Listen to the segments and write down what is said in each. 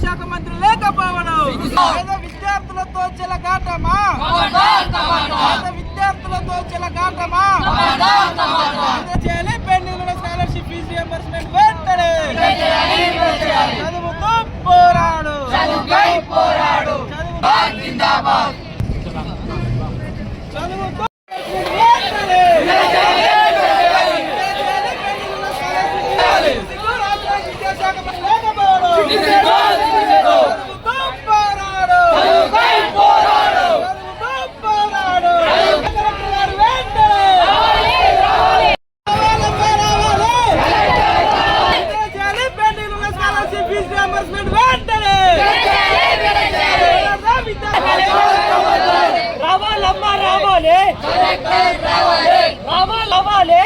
శాఖ మంత్రి లేకపోవడం. పేద విద్యార్థులతో చెలగాటమా? పేద విద్యార్థులతో చెలగాటమా? చేయాలి పెండింగ్ స్కాలర్షిప్ ఫీజు రియంబర్స్మెంట్ వెంటనే చదువుతూ పోరాడు పోరాడు చదువుతూ వెంటనే విద్యాశాఖ మంత్రి లేకపోవడం చదువుతూ పోరాడు చదువుతూ పోరాడు కలెక్టర్ గారు వెంటనే రావాలమ్మా, రావాలి. చేయాలి పెండింగ్ ఉన్న స్కాలర్షిప్ ఫీజు రియంబర్స్మెంట్ వెంటనే రావాలమ్మా రావాలి. రావాలి రావాలి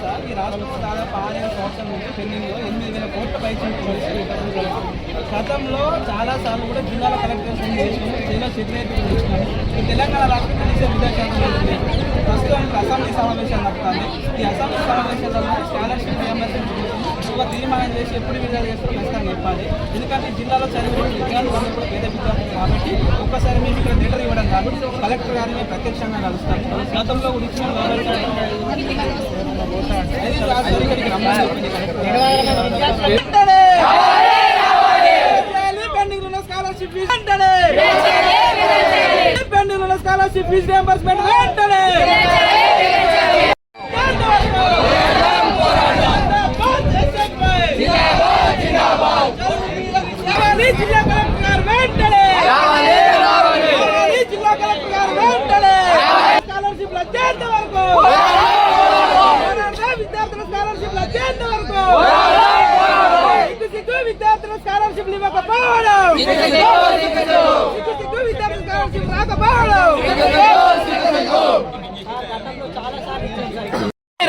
సార్ ఈ రాష్ట్రంలో దాదాపు ఆరేడు సంవత్సరాల నుంచి పెండింగ్లో ఎనిమిది వేల కోట్ల పైసలు గతంలో చాలా సార్లు కూడా జిల్లాల కలెక్టర్స్ జిల్లా సెక్రటరీ ఈ తెలంగాణ రాష్ట్రం కలిసే విద్యాశాఖ మంత్రి ప్రస్తుతానికి అసెంబ్లీ సమావేశాలు నడుపుతుంది. ఈ అసెంబ్లీ సమావేశాలలో స్కాలర్షిప్ రియంబర్స్మెంట్ ఒక తీర్మానం చేసి ఎప్పుడు విడుదల చేస్తారో ఖచ్చితంగా చెప్పాలి. ఎందుకంటే జిల్లాలో చదివే విద్యార్థులు అందరూ కూడా పేద విద్యార్థులు కాబట్టి ఒక్కసారి మేము ఇక్కడ లెటర్ ఇవ్వడం కాదు కలెక్టర్ గారిని ప్రత్యక్షంగా కలుస్తాము గతంలో కూడా ఇచ్చిన రాజధాని ఇక్కడికి రమ్మని చెప్పింది కలెక్టర్. వెంటనే! చేయాలి పెండింగ్ ఉన్న స్కాలర్షిప్ ఫీజు వెంటనే స్కాలర్షిప్ ఫీజు రియంబర్స్మెంట్ వెంటనే జిల్లా కలెక్టర్ గారు వెంటనే జిల్లా కలెక్టర్ గారు వెంటనే స్కాలర్షిప్ వచ్చేంత వరకు విద్యార్థుల స్కాలర్షిప్ వచ్చేంత వరకు సిగ్గు విద్యార్థుల స్కాలర్షిప్ ఇవ్వకపోవడం సిగ్గు సిగ్గు విద్యార్థుల స్కాలర్షిప్ రాకపోవడం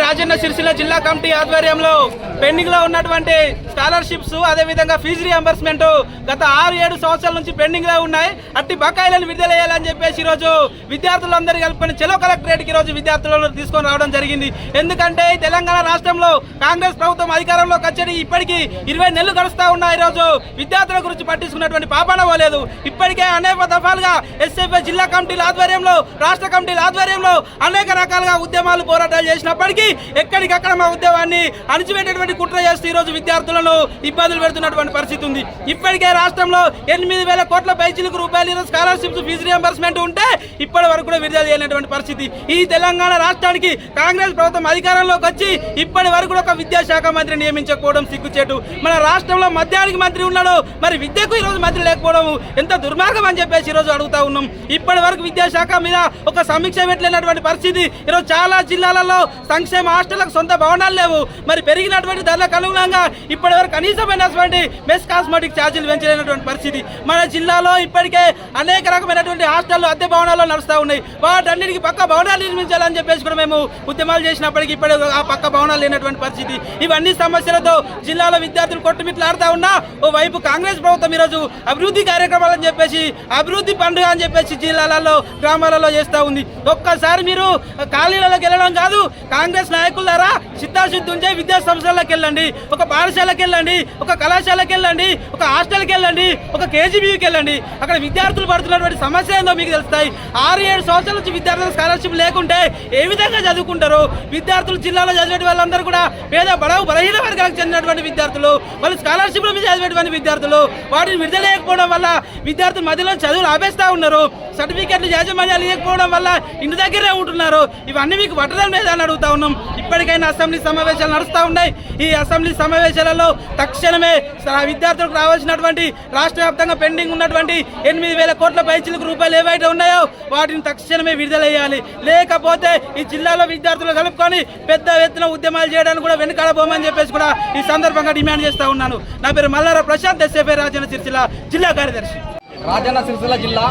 రాజన్న సిరిసిల్ల జిల్లా కమిటీ ఆధ్వర్యంలో పెండింగ్లో ఉన్నటువంటి స్కాలర్షిప్స్ అదే విధంగా ఫీజు రియంబర్స్మెంట్ గత ఆరు ఏడు సంవత్సరాల నుంచి పెండింగ్లో ఉన్నాయి. అట్టి బకాయిలను విడుదల చేయాలని చెప్పేసి ఈ రోజు విద్యార్థులందరూ కలుపుకొని చెలో కలెక్టరేట్కి రోజు విద్యార్థులను తీసుకొని రావడం జరిగింది. ఎందుకంటే తెలంగాణ రాష్ట్రంలో కాంగ్రెస్ ప్రభుత్వం అధికారంలోకి వచ్చేది ఇప్పటికీ ఇరవై నెలలు గడుస్తా ఉన్నాయి ఈ రోజు విద్యార్థుల గురించి పట్టించుకున్నటువంటి పాపన పోలేదు. ఇప్పటికే అనేక దఫాలుగా ఎస్ఎఫ్ఐ జిల్లా కమిటీల ఆధ్వర్యంలో రాష్ట్ర కమిటీల ఆధ్వర్యంలో అనేక రకాలుగా ఉద్యమాలు పోరాటాలు చేసినప్పటికీ ఎక్కడికక్కడ మా ఉద్యమాన్ని అణిచిపెట్టేటువంటి కుట్ర చేస్తూ ఈ రోజు రాష్ట్రంలో ఇబ్బందులు పెడుతున్నటువంటి పరిస్థితి ఉంది. ఇప్పటికే రాష్ట్రంలో ఎనిమిది వేల కోట్ల పైచిలకు రూపాయలు స్కాలర్షిప్స్ ఫీజు రియంబర్స్మెంట్ ఉంటే ఇప్పటి వరకు కూడా విడుదల చేయలేనటువంటి పరిస్థితి. ఈ తెలంగాణ రాష్ట్రానికి కాంగ్రెస్ ప్రభుత్వం అధికారంలోకి వచ్చి ఇప్పటి వరకు కూడా ఒక విద్యాశాఖ మంత్రి నియమించకపోవడం సిగ్గుచేటు. మన రాష్ట్రంలో మద్యానికి మంత్రి ఉన్నాడు. మరి విద్యకు ఈ రోజు మంత్రి లేకపోవడం ఎంత దుర్మార్గం అని చెప్పేసి ఈ రోజు అడుగుతా ఉన్నాం. ఇప్పటి వరకు విద్యాశాఖ మీద ఒక సమీక్ష పెట్టలేనటువంటి పరిస్థితి. ఈరోజు చాలా జిల్లాలలో సంక్షేమ హాస్టళ్ళకు సొంత భవనాలు లేవు. మరి పెరిగినటువంటి ధరలకు అనుగుణంగా ఇప్పటి వరకు కనీసమైనటువంటి మెస్ కాస్మెటిక్ ఛార్జీలు పెంచలేనటువంటి పరిస్థితి. మన జిల్లాలో ఇప్పటికే అనేక రకమైనటువంటి హాస్టల్లో అద్దె భవనాల్లో నడుస్తూ ఉన్నాయి. వాటన్నిటికీ పక్క భవనాలు నిర్మించాలని చెప్పేసి కూడా మేము ఉద్యమాలు చేసినప్పటికీ ఇప్పటి ఆ పక్క భవనాలు లేనటువంటి పరిస్థితి. ఇవన్నీ సమస్యలతో జిల్లాలో విద్యార్థులు కొట్టుమిట్లాడుతూ ఉన్నా ఓ వైపు కాంగ్రెస్ ప్రభుత్వం ఈరోజు అభివృద్ధి కార్యక్రమాలని చెప్పేసి అభివృద్ధి పండుగ అని చెప్పేసి జిల్లాలలో గ్రామాలలో చేస్తూ ఉంది. ఒక్కసారి మీరు ఖాళీలలోకి వెళ్ళడం కాదు కాంగ్రెస్ నాయకులారా చిత్తాశుద్ధి ఉంచే విద్యా సంస్థలకు వెళ్ళండి. ఒక పాఠశాలకు వెళ్ళండి ఒక కళాశాలకు వెళ్ళండి ఒక హాస్టల్కి వెళ్ళండి ఒక కేజీబీకి వెళ్ళండి. అక్కడ విద్యార్థులు పడుతున్నటువంటి సమస్య ఏందో మీకు తెలుస్తాయి. ఆరు ఏడు సంవత్సరాల నుంచి విద్యార్థులకు స్కాలర్షిప్ లేకుంటే ఏ విధంగా చదువుకుంటారు? విద్యార్థులు జిల్లాలో చదివే వాళ్ళందరూ కూడా పేద బడవు బలహీన వర్గాలకు చెందినటువంటి విద్యార్థులు వాళ్ళు స్కాలర్షిప్ల మీద చదివేటువంటి విద్యార్థులు వాటిని విడుదల లేకపోవడం వల్ల విద్యార్థులు మధ్యలో చదువులు ఆపేస్తా ఉన్నారు. సర్టిఫికెట్లు యాజమాన్యాలు ఇవ్వకపోవడం వల్ల ఇంటి దగ్గరే ఉంటున్నారు. ఇవన్నీ మీకు పట్టడం లేదా అని అడుగుతా ఉన్నాం. ఇప్పటికైనా అసెంబ్లీ సమావేశాలు నడుస్తూ ఉన్నాయి. ఈ అసెంబ్లీ సమావేశాలలో తక్షణమే విద్యార్థులకు రావాల్సినటువంటి రాష్ట్ర వ్యాప్తంగా పెండింగ్ ఉన్నటువంటి ఎనిమిది వేల కోట్ల పైచిలకు రూపాయలు ఏవైతే ఉన్నాయో వాటిని తక్షణమే విడుదల చేయాలి లేకపోతే ఈ జిల్లాలో విద్యార్థులు కలుపుకొని పెద్ద ఎత్తున ఉద్యమాలు చేయడానికి కూడా వెనుకాడబోమని చెప్పేసి కూడా ఈ సందర్భంగా డిమాండ్ చేస్తా ఉన్నాను. నా పేరు మల్లారా ప్రశాంత్ ఎస్ఏపై రాజన్న సిరిసిల్ల జిల్లా కార్యదర్శి. రాజన్న సిరిసిల్ల జిల్లా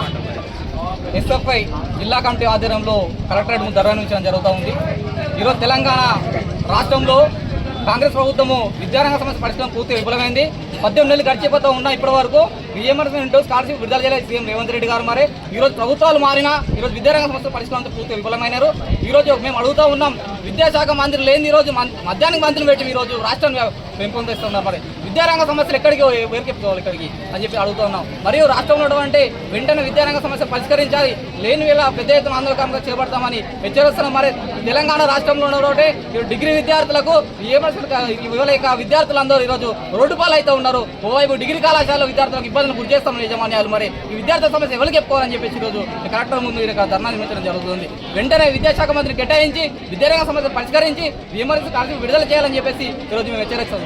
ఎస్ఎఫ్ఐ జిల్లా కమిటీ ఆధ్వర్యంలో కలెక్టరేట్ ముందు నిర్వహించడం జరుగుతూ ఉంది. ఈరోజు తెలంగాణ రాష్ట్రంలో కాంగ్రెస్ ప్రభుత్వము విద్యారంగ సమస్య పరిష్కారం పూర్తిగా విఫలమైంది. పద్దెనిమిది నెలలు గడిచిపోతూ ఉన్న ఇప్పటి వరకు రియంబర్స్మెంట్ స్కాలర్షిప్ విడుదల చేయలేదు సీఎం రేవంత్ రెడ్డి గారు మరి. ఈ రోజు ప్రభుత్వాలు మారినా ఈ రోజు విద్యారంగ సమస్య పరిష్కారంతో పూర్తిగా విఫలమైనారు. ఈరోజు మేము అడుగుతూ ఉన్నాం విద్యాశాఖ మంత్రి లేని ఈ రోజు మధ్యాహ్నం మంత్రిని పెట్టి ఈ రోజు రాష్ట్రాన్ని పెంపొందిస్తున్నారు. మరి విద్యారంగ సమస్యలు ఎక్కడికి వేరుకెప్పుకోవాలి ఇక్కడికి అని చెప్పి అడుగుతున్నాం మరియు రాష్ట్రంలో ఉన్నటువంటి వెంటనే విద్యారంగ సమస్య పరిష్కరించాలి. లేని వేళ పెద్ద ఎత్తున ఆందోళనగా చేపడతామని హెచ్చరిస్తున్నాం. మరి తెలంగాణ రాష్ట్రంలో ఉన్నటువంటి డిగ్రీ విద్యార్థులకు ఇవ్వలేక విద్యార్థులందరూ ఈరోజు రోడ్డు పాలైతే ఉన్నారు. ఓవైపు డిగ్రీ కళాశాల విద్యార్థులకు ఇబ్బందులు గురి చేస్తామని యజమాన్యాలు మరి ఈ విద్యార్థుల సమస్య ఎవరికి చెప్పుకోవాలని చెప్పేసి ఈరోజు ఈ కలెక్టర్ ముందు ఈ ధర్నా నిర్మించడం జరుగుతుంది. వెంటనే విద్యాశాఖ మంత్రి కేటాయించి విద్యారంగ సమస్య పరిష్కరించి విమర్శ కార్యక్రమం విడుదల చేయాలని చెప్పేసి ఈరోజు మేము హెచ్చరిస్తాం